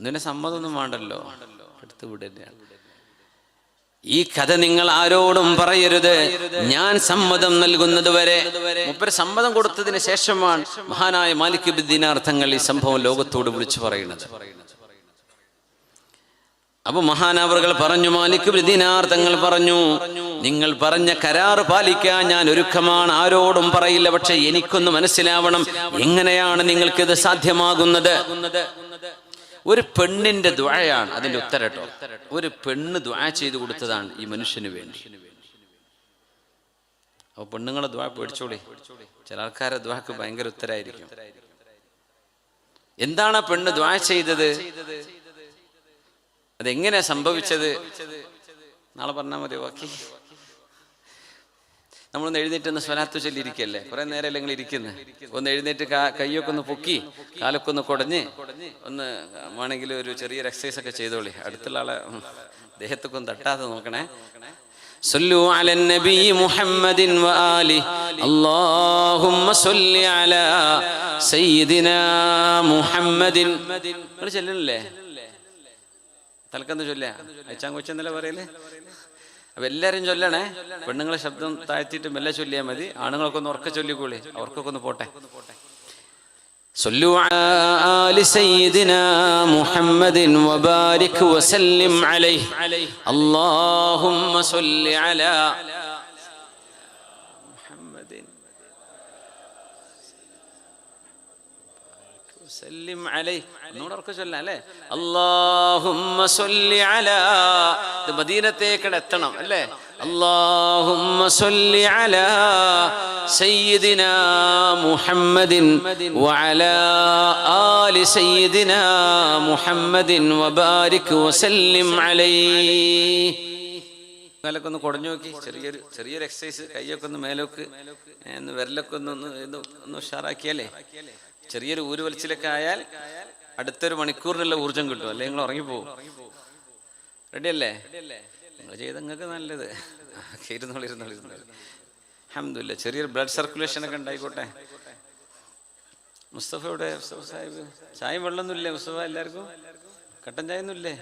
ഇതിന് സമ്മതമൊന്നും വേണ്ടല്ലോ. എടുത്തു ഈ കഥ നിങ്ങൾ ആരോടും പറയരുത്. ഞാൻ സമ്മതം നൽകുന്നത് വരെ മുപ്പര് സമ്മതം കൊടുത്തതിന് ശേഷമാണ് മഹാനായ മാലിക് ദിനാർത്ഥങ്ങൾ ഈ സംഭവം ലോകത്തോട് വിളിച്ചു പറയുന്നത്. അപ്പൊ മഹാനവറുകൾ പറഞ്ഞു മാലിക് ദിനാർത്ഥങ്ങൾ പറഞ്ഞു നിങ്ങൾ പറഞ്ഞ കരാർ പാലിക്കാൻ ഞാൻ ഒരുക്കമാണ്. ആരോടും പറയില്ല. പക്ഷെ എനിക്കൊന്ന് മനസ്സിലാവണം. എങ്ങനെയാണ് നിങ്ങൾക്കിത് സാധ്യമാകുന്നത്? ഒരു പെണ്ണിന്റെ ദ്വാഴയാണ് അതിന്റെ ഉത്തരം കേട്ടോ. ഒരു പെണ്ണ് ദ്വാ ചെയ്തു കൊടുത്തതാണ് ഈ മനുഷ്യന് വേണ്ടി. അപ്പൊ പെണ്ണുങ്ങളെ ദ്വാ പേടിച്ചോളി. ചില ആൾക്കാരെ ദ്വാക്ക് ഭയങ്കര ഉത്തരായിരിക്കും. എന്താണ് പെണ്ണ് ദ്വാ ചെയ്തത്? അതെങ്ങനെയാ സംഭവിച്ചത്? നാളെ പറഞ്ഞാൽ മതി ബാക്കി. നമ്മളൊന്ന് എഴുന്നേറ്റ് ഒന്ന് സ്വലാത്ത് ചൊല്ലിയിരിക്കല്ലേ കുറെ നേരം അല്ലെങ്കിൽ ഇരിക്കുന്നു ഒന്ന് എഴുന്നേറ്റ് കാ- കയ്യൊക്കെ ഒന്ന് പൊക്കി കാലൊക്കെ ഒന്ന് കുടഞ്ഞ് ഒന്ന് വേണമെങ്കിൽ ഒരു ചെറിയൊരു എക്സസൈസ് ഒക്കെ ചെയ്തോളി അടുത്തുള്ള ആളെ ഉം, ദേഹത്തൊക്കെ ഒന്ന് തട്ടാതെ നോക്കണേ صلوا على النبي محمد وآله اللهم صل على سيدنا محمد നിങ്ങൾ ചെല്ലണില്ലേ തലക്കന്ന് ചൊല്ല അയച്ചാൻ കൊച്ചെന്നല്ലേ പറയല് അപ്പൊ എല്ലാരും ചൊല്ലണേ പെണ്ണുങ്ങളെ ശബ്ദം താഴ്ത്തിയിട്ട് മെല്ലെ ചൊല്ലിയാൽ മതി ആണുങ്ങളൊക്കെ ഒന്ന് ഉറക്കെ ചൊല്ലിക്കോളി അവർക്കൊക്കെ ഒന്ന് പോട്ടെ صلوا على آل سيدنا محمد وبارك وسلم عليه اللهم صل على محمد وسلم عليه ഒന്നുകൂടെ ഉറക്കെ ചൊല്ലാം അല്ലേ اللهم صل على ഇത് മദീനത്തേക്ക് എത്തണം അല്ലേ اللهم صل على سيدنا محمد وعلى آل سيدنا محمد وبارك وسلم عليه കാലൊക്കെ ഒന്ന് കുടഞ്ഞു നോക്കി ചെറിയൊരു ചെറിയൊരു എക്സസൈസ് കൈയൊക്കെ ഒന്ന് മേലോക്ക് ഏ, ഒന്ന് വിരലൊക്കെ ഒന്ന് ഒന്ന് ഇത് ഒന്ന് ഉഷാറാക്കിയാലേ ചെറിയൊരു ഊര് വലിച്ചിലൊക്കെ ആയാൽ അടുത്തൊരു മണിക്കൂറിനുള്ള ഊർജം കിട്ടും. അല്ലെങ്കിൽ നിങ്ങൾ ഉറങ്ങിപ്പോവും. റെഡി അല്ലേ നിങ്ങൾ ചെയ്ത നിങ്ങൾക്ക് നല്ലത്. അഹമ്മദില്ല ചെറിയൊരു ബ്ലഡ് സർക്കുലേഷൻ ഒക്കെ ഉണ്ടായിക്കോട്ടെ. മുസ്തഫ ഇവിടെ മുസ്തഫ സാഹിബ്? ചായ വെള്ളമൊന്നുമില്ലേ മുസ്തഫ എല്ലാവർക്കും? കട്ടൻ ചായ ഒന്നുമില്ലേ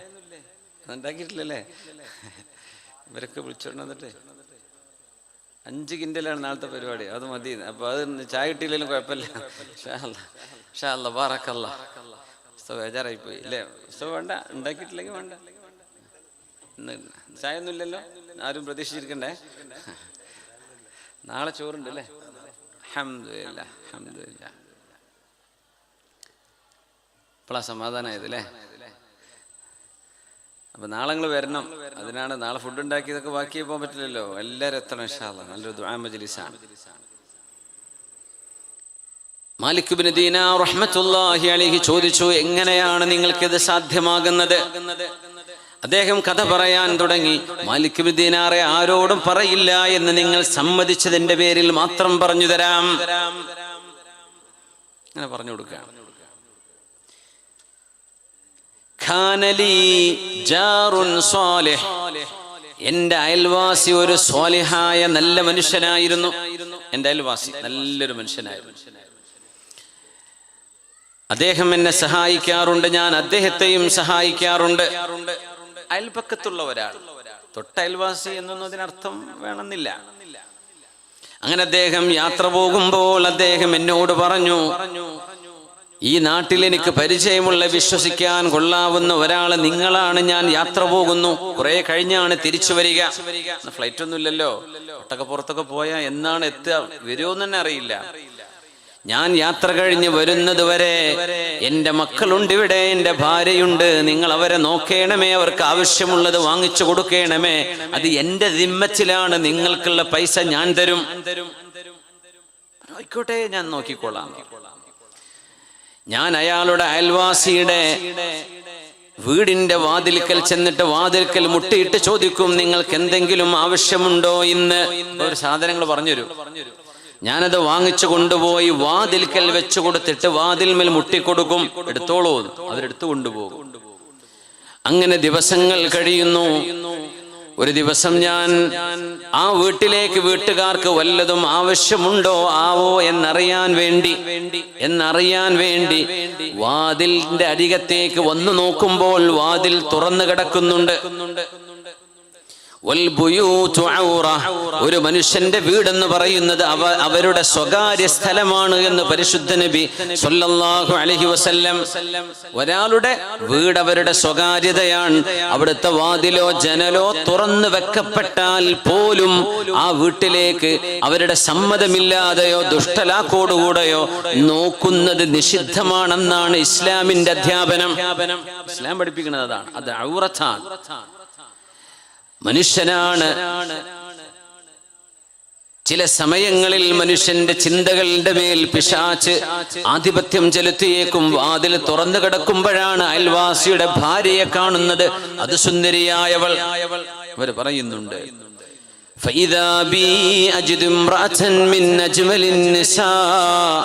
ഉണ്ടാക്കിയിട്ടില്ലല്ലേ ഇവരൊക്കെ വിളിച്ചോണ്ട് അഞ്ച് കിൻഡലാണ് നാളത്തെ പരിപാടി. അത് മതി. അപ്പൊ അത് ചായ കിട്ടിയില്ലെങ്കിലും കുഴപ്പമില്ല. ഷാല്ല അല്ലാ. ഷാ അല്ലാ, ബാറക്കല്ലാ. ബേജാറായി പോയി അല്ലേ മുസ്തഫ വേണ്ട. ഉണ്ടാക്കിയിട്ടില്ലെങ്കിൽ വേണ്ട. ഇന്ന് ചായ ഒന്നും ഇല്ലല്ലോ ആരും പ്രതീക്ഷിച്ചിരിക്കണ്ടേ? നാളെ ചോറുണ്ട് അല്ലേ? അഹമ്മദില്ല അഹമ്മദില്ല ഇപ്പോഴാ സമാധാനമായത് അല്ലേ? അപ്പൊ നാളെ നിങ്ങൾ വരണം. അതിനാണ് നാളെ ഫുഡ് ഉണ്ടാക്കിയതൊക്കെ ബാക്കി പോകാൻ പറ്റില്ലല്ലോ. എല്ലാവരും എത്തണം ഇൻഷാല്ല നല്ലൊരു ദുആ മജ്ലിസാണ്. മാലിക് റഹ്മത്തുള്ളാഹി അലൈഹി ചോദിച്ചു എങ്ങനെയാണ് നിങ്ങൾക്കിത് സാധ്യമാകുന്നത്? അദ്ദേഹം കഥ പറയാൻ തുടങ്ങി. മാലിക് ബിൻ ദീനാറെ ആരോടും പറയില്ല എന്ന് നിങ്ങൾ സമ്മതിച്ചതിന്റെ പേരിൽ മാത്രം പറഞ്ഞു തരാം. അങ്ങനെ പറഞ്ഞു കൊടുക്കുകയാണ്. എന്റെ അയൽവാസി ഒരു സ്വാലിഹായ നല്ല മനുഷ്യനായിരുന്നു. എന്റെ അയൽവാസി നല്ലൊരു മനുഷ്യനായിരുന്നു. അദ്ദേഹം എന്നെ സഹായിക്കാറുണ്ട്. ഞാൻ അദ്ദേഹത്തെയും സഹായിക്കാറുണ്ട്. അയൽപക്കത്തുള്ള ഒരാൾ. തൊട്ടയൽവാസി എന്നൊന്നും അതിനർത്ഥം വേണമെന്നില്ല. അങ്ങനെ അദ്ദേഹം യാത്ര പോകുമ്പോൾ അദ്ദേഹം എന്നോട് പറഞ്ഞു ഈ നാട്ടിൽ എനിക്ക് പരിചയമുള്ള വിശ്വസിക്കാൻ കൊള്ളാവുന്ന ഒരാൾ നിങ്ങളാണ്. ഞാൻ യാത്ര പോകുന്നു. കുറെ കഴിഞ്ഞാണ് തിരിച്ചു വരിക. ഫ്ലൈറ്റ് ഒന്നും ഇല്ലല്ലോ. ഒട്ടൊക്കെ പുറത്തൊക്കെ പോയാൽ എന്നാണ് എത്തുക? വരുമെന്ന് തന്നെ അറിയില്ല. ഞാൻ യാത്ര കഴിഞ്ഞ് വരുന്നത് വരെ എന്റെ മക്കളുണ്ട് ഇവിടെ എന്റെ ഭാര്യയുണ്ട്. നിങ്ങൾ അവരെ നോക്കേണമേ അവർക്ക് ആവശ്യമുള്ളത് വാങ്ങിച്ചു കൊടുക്കേണമേ. അത് എന്റെ ദിമ്മച്ചിലാണ് നിങ്ങൾക്കുള്ള പൈസ ഞാൻ തരും. ആയിക്കോട്ടെ ഞാൻ നോക്കിക്കോളാം. ഞാൻ അയാളുടെ അയൽവാസിയുടെ വീടിന്റെ വാതിൽക്കൽ ചെന്നിട്ട് വാതിൽക്കൽ മുട്ടിയിട്ട് ചോദിക്കും നിങ്ങൾക്ക് എന്തെങ്കിലും ആവശ്യമുണ്ടോ? ഇന്ന് ഒരു സാധനങ്ങൾ പറഞ്ഞുതരും. ഞാനത് വാങ്ങിച്ചു കൊണ്ടുപോയി വാതിൽക്കൽ വെച്ചു കൊടുത്തിട്ട് വാതിൽമേൽ മുട്ടിക്കൊടുക്കും എടുത്തോളൂ അവരെടുത്തു കൊണ്ടുപോകും. അങ്ങനെ ദിവസങ്ങൾ കഴിയുന്നു. ഒരു ദിവസം ഞാൻ ആ വീട്ടിലേക്ക് വീട്ടുകാർക്ക് വല്ലതും ആവശ്യമുണ്ടോ ആവോ എന്നറിയാൻ വേണ്ടി എന്നറിയാൻ വേണ്ടി വാതിലിന്റെ അരികത്തേക്ക് വന്നു നോക്കുമ്പോൾ വാതിൽ തുറന്നു കിടക്കുന്നുണ്ട്. ഒരു മനുഷ്യന്റെ വീടെന്ന് പറയുന്നത് അവ അവരുടെ സ്വകാര്യ സ്ഥലമാണ് എന്ന് പരിശുദ്ധ നബി സൊല്ലാഹു അലഹി വസല്ലം ഒരാളുടെ വീട് അവരുടെ സ്വകാര്യതയാണ്. അവിടുത്തെ വാതിലോ ജനലോ തുറന്നു വെക്കപ്പെട്ടാൽ പോലും ആ വീട്ടിലേക്ക് അവരുടെ സമ്മതമില്ലാതെയോ ദുഷ്ടലാക്കോടുകൂടെയോ നോക്കുന്നത് നിഷിദ്ധമാണെന്നാണ് ഇസ്ലാമിന്റെ അധ്യാപനം. ഇസ്ലാം പഠിപ്പിക്കുന്നത് അതാണ്. അത് ഔറത്താണ്. മനുഷ്യനാണ് ചില സമയങ്ങളിൽ മനുഷ്യന്റെ ചിന്തകളുടെ മേൽ പിശാച്ച് ആധിപത്യം ചെലുത്തിയേക്കും വാതിൽ തുറന്നു കിടക്കുമ്പോഴാണ് അയൽവാസിയുടെ ഭാര്യയെ കാണുന്നത് അത് സുന്ദരിയായവൾ അവർ പറയുന്നുണ്ട് فإذا بي أجد امرأة من أجمل النساء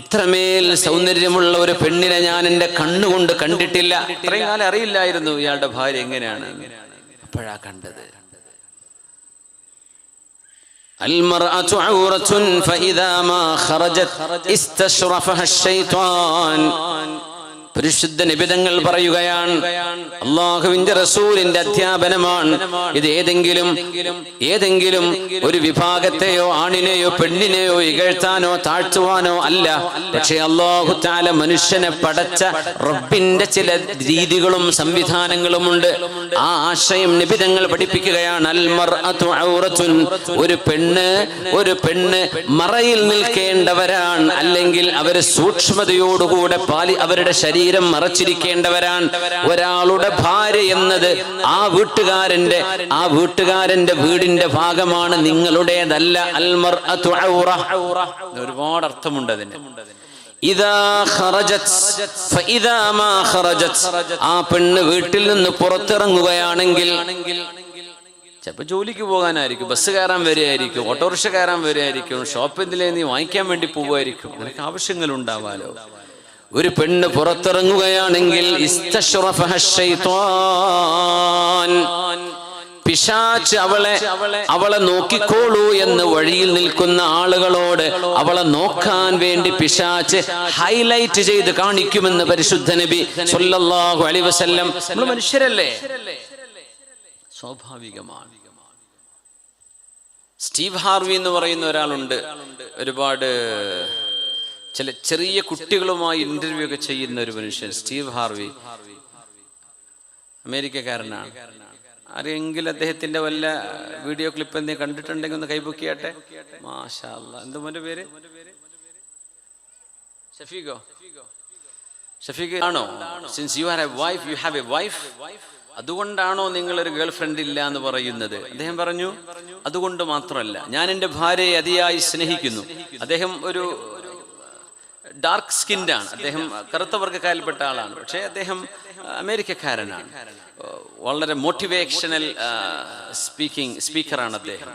ഇത്രമേൽ സൗന്ദര്യമുള്ള ഒരു പെണ്ണിനെ ഞാൻ എൻ്റെ കണ്ണുകൊണ്ട് കണ്ടിട്ടില്ല ഇത്രയും കാലം അറിയില്ലായിരുന്നു ഇയാളുടെ ഭാര്യ എങ്ങനെയാണ് അപ്പോഴാ കണ്ടത് المرأة عورة فإذا ما خرجت استشرفها الشيطان പരിശുദ്ധ നിബിതങ്ങൾ പറയുകയാണ്. അള്ളാഹുവിന്റെ റസൂലിന്റെ അധ്യാപനമാണ്. ഇത് ഏതെങ്കിലും ഏതെങ്കിലും ഒരു വിഭാഗത്തെയോ ആണിനെയോ പെണ്ണിനെയോ ഇകഴ്ത്താനോ താഴ്ത്തുവാനോ അല്ല. പക്ഷെ അള്ളാഹു താല മനുഷ്യനെ പടച്ച റബ്ബിന്റെ ചില രീതികളും സംവിധാനങ്ങളും ഉണ്ട് ആ ആശയം നിബിതങ്ങൾ പഠിപ്പിക്കുകയാണ്. അൽമർ ഒരു പെണ്ണ് ഒരു പെണ്ണ് മറയിൽ നിൽക്കേണ്ടവരാണ്. അല്ലെങ്കിൽ അവർ സൂക്ഷ്മതയോടുകൂടെ പാലി അവരുടെ ശരീരം മറച്ചിരിക്കേണ്ടവരാണ്. ഒരാളുടെ ഭാര്യ എന്നത് ആ വീട്ടുകാരന്റെ ആ വീട്ടുകാരന്റെ വീടിന്റെ ഭാഗമാണ് നിങ്ങളുടേതല്ല. അൽമർ ഒരുപാട് അർത്ഥമുണ്ട് അതിന്. ആ പെണ്ണ് വീട്ടിൽ നിന്ന് പുറത്തിറങ്ങുകയാണെങ്കിൽ ചിലപ്പോൾ ജോലിക്ക് പോകാനായിരിക്കും ബസ് കയറാൻ വരികയായിരിക്കും ഓട്ടോറിക്ഷ കയറാൻ വരികയായിരിക്കും ഷോപ്പിൽ നീ വാങ്ങിക്കാൻ വേണ്ടി പോവുമായിരിക്കും നിനക്ക് ആവശ്യങ്ങൾ ഉണ്ടാവാലോ? ഒരു പെണ്ണ് പുറത്തിറങ്ങുകയാണെങ്കിൽ. പിശാച്ച് അവളെ അവളെ നോക്കിക്കോളൂ എന്ന് വഴിയിൽ നിൽക്കുന്ന ആളുകളോട് അവളെ നോക്കാൻ വേണ്ടി പിശാച്ച് ഹൈലൈറ്റ് ചെയ്ത് കാണിക്കുമെന്ന് പരിശുദ്ധ നബി സൊല്ലാഹു അലൈഹി വസല്ലം. നമ്മൾ മനുഷ്യരല്ലേ? സ്വാഭാവികമാണ്. സ്റ്റീവ് ഹാർവി എന്ന് പറയുന്ന ഒരാളുണ്ട്. ഒരുപാട് ചില ചെറിയ കുട്ടികളുമായി ഇന്റർവ്യൂ ഒക്കെ ചെയ്യുന്ന ഒരു മനുഷ്യൻ സ്റ്റീവ് ഹാർവി. അമേരിക്കക്കാരനാണ്. ആരെങ്കിലും അദ്ദേഹത്തിന്റെ വല്ല വീഡിയോ ക്ലിപ്പ് എന്തെങ്കിലും കണ്ടിട്ടുണ്ടെങ്കിൽ ഒന്ന് കൈബുക്ക് ചെയ്യട്ടെ മാഷാ പേര്? ഷഫീഖോ? ഷഫീഖ് ആണോ? Since you have a wife you have a wife അതുകൊണ്ടാണോ നിങ്ങൾ ഒരു ഗേൾ ഫ്രണ്ട് ഇല്ല എന്ന് പറയുന്നത്? അദ്ദേഹം പറഞ്ഞു അതുകൊണ്ട് മാത്രമല്ല ഞാൻ എന്റെ ഭാര്യയെ അതിയായി സ്നേഹിക്കുന്നു. അദ്ദേഹം ഒരു ഡാർക്ക് സ്കിൻഡ് ആണ്. അദ്ദേഹം കറുത്ത വർഗക്കാരിൽപ്പെട്ട ആളാണ്. പക്ഷേ അദ്ദേഹം അമേരിക്കക്കാരനാണ്. വളരെ മോട്ടിവേഷണൽ സ്പീക്കിംഗ് സ്പീക്കറാണ് അദ്ദേഹം.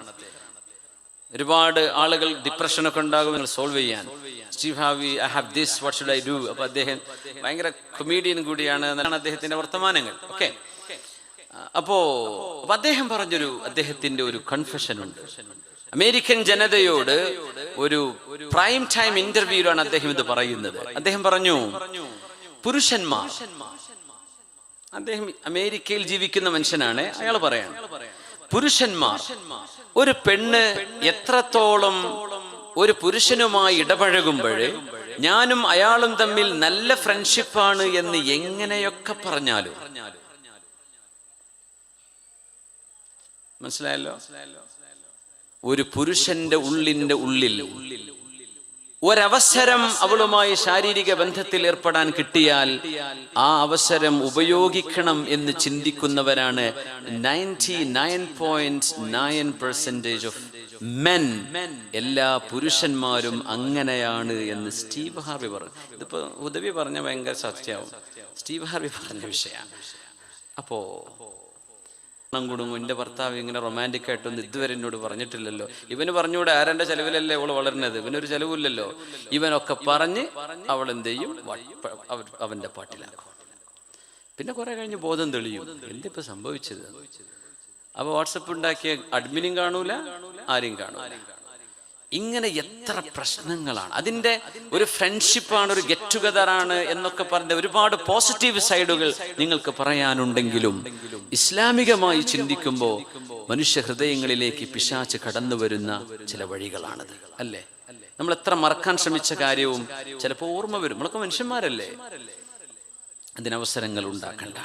ഒരുപാട് ആളുകൾ ഡിപ്രഷനൊക്കെ ഉണ്ടാകും നിങ്ങൾ സോൾവ് ചെയ്യാൻ. Steve Harvey I have this what should I do അപ്പൊ അദ്ദേഹം ഭയങ്കര കൊമീഡിയൻ കൂടിയാണ് എന്നാണ് അദ്ദേഹത്തിന്റെ വർത്തമാനങ്ങൾ. ഓക്കെ അപ്പോ അപ്പൊ അദ്ദേഹം പറഞ്ഞൊരു അദ്ദേഹത്തിന്റെ ഒരു കൺഫെഷൻ ഉണ്ട്. അമേരിക്കൻ ജനതയോട് ഒരു പ്രൈം ടൈം ഇന്റർവ്യൂലാണ് അദ്ദേഹം ഇത് പറയുന്നത്. അദ്ദേഹം പറഞ്ഞു പുരുഷന്മാർ. അദ്ദേഹം അമേരിക്കയിൽ ജീവിക്കുന്ന മനുഷ്യനാണ്. അയാൾ പറയാണ് പുരുഷന്മാർ ഒരു പെണ്ണ് എത്രത്തോളം ഒരു പുരുഷനുമായി ഇടപഴകുമ്പോൾ ഞാനും അയാളും തമ്മിൽ നല്ല ഫ്രണ്ട്ഷിപ്പാണ് എന്ന് എങ്ങനെയൊക്കെ പറഞ്ഞാലും? മനസ്സിലായല്ലോ? ഒരു പുരുഷന്റെ ഉള്ളിന്റെ ഉള്ളിൽ ഒരവസരം അവളുമായി ശാരീരിക ബന്ധത്തിൽ ഏർപ്പെടാൻ കിട്ടിയാൽ ആ അവസരം ഉപയോഗിക്കണം എന്ന് ചിന്തിക്കുന്നവരാണ് ninety nine point nine percentage of men. എല്ലാ പുരുഷന്മാരും അങ്ങനെയാണ് എന്ന് സ്റ്റീവ് ഹാർവി പറഞ്ഞു. ഇതിപ്പോ ഉദവി പറഞ്ഞ ഭയങ്കര സത്യമാവും. സ്റ്റീവ് ഹാർവി പറഞ്ഞ വിഷയമാണ്. അപ്പോ പണം കൊടുങ്ങും എന്റെ ഭർത്താവ് ഇങ്ങനെ റൊമാന്റിക് ആയിട്ടൊന്നും ഇതുവരെ എന്നോട് പറഞ്ഞിട്ടില്ലല്ലോ. ഇവന് പറഞ്ഞുകൂടെ ആരന്റെ ചെലവിലല്ലേ അവൾ വളരുന്നത്? ഇവനൊരു ചെലവില്ലല്ലോ ഇവനൊക്കെ പറഞ്ഞ് അവൾ എന്ത് ചെയ്യും അവന്റെ പാട്ടിലാക്കും. പിന്നെ കുറെ കഴിഞ്ഞ് ബോധം തെളിയും. എന്തിപ്പോ സംഭവിച്ചത്? അപ്പൊ വാട്സപ്പ് ഉണ്ടാക്കിയ അഡ്മിനും കാണൂല ആരും കാണൂല. ഇങ്ങനെ എത്ര പ്രശ്നങ്ങളാണ്. അതിന്റെ ഒരു ഫ്രണ്ട്ഷിപ്പാണ് ഒരു ഗെറ്റ് ടുഗദർ ആണ് എന്നൊക്കെ പറഞ്ഞ ഒരുപാട് പോസിറ്റീവ് സൈഡുകൾ നിങ്ങൾക്ക് പറയാനുണ്ടെങ്കിലും ഇസ്ലാമികമായി ചിന്തിക്കുമ്പോൾ മനുഷ്യ ഹൃദയങ്ങളിലേക്ക് പിശാച്ച് കടന്നു വരുന്ന ചില വഴികളാണത്. അല്ലേ? നമ്മൾ എത്ര മറക്കാൻ ശ്രമിച്ച കാര്യവും ചിലപ്പോൾ ഓർമ്മ വരും. നമ്മളൊക്കെ മനുഷ്യന്മാരല്ലേ? അതിനവസരങ്ങൾ ഉണ്ടാക്കണ്ട.